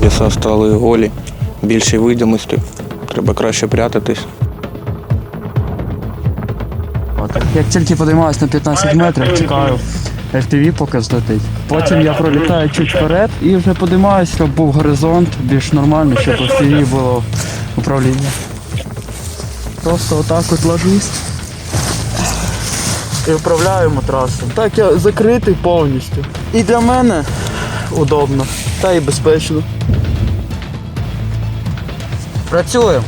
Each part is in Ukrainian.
Небеса стали голі, більше видимості. Треба краще прятатись. Як тільки подіймаюсь на 15 метрів, чекаю FPV поки злетить. Потім я пролітаю чуть вперед і вже подіймаюсь, щоб був горизонт більш нормальний, щоб FPV було управління. Просто отак от ложусь і управляємо трасу. Так я закритий повністю. І для мене удобно, та і безпечно. Працюємо.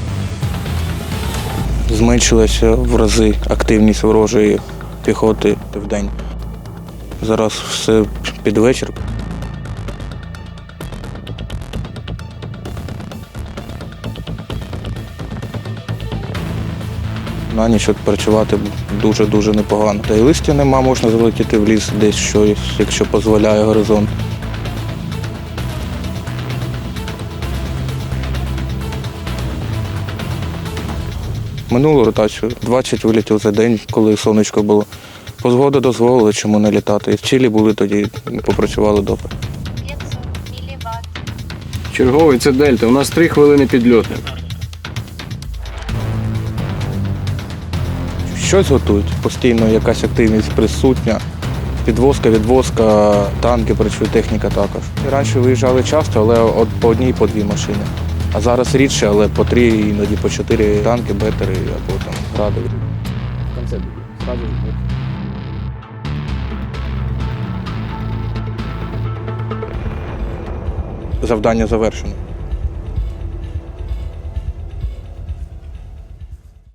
Зменшилася в рази активність ворожої піхоти в день. Зараз все під вечір. На ніч відпочивати дуже-дуже непогано. Та й листя нема, можна залетіти в ліс десь щось, якщо дозволяє горизонт. Минулу ротацію 20 вилітів за день, коли сонечко було. Позгода дозволила, чому не літати. І в Чилі були тоді, попрацювали добре. Черговий це Дельта. У нас три хвилини підльоту. Щось готують, постійно якась активність присутня. Підвозка, відвозка, танки, працює техніка також. Раніше виїжджали часто, але по одній, по дві машини. А зараз рідше, але по три, іноді по чотири танки, бетери або там гради. В кінці зразу Завдання завершено.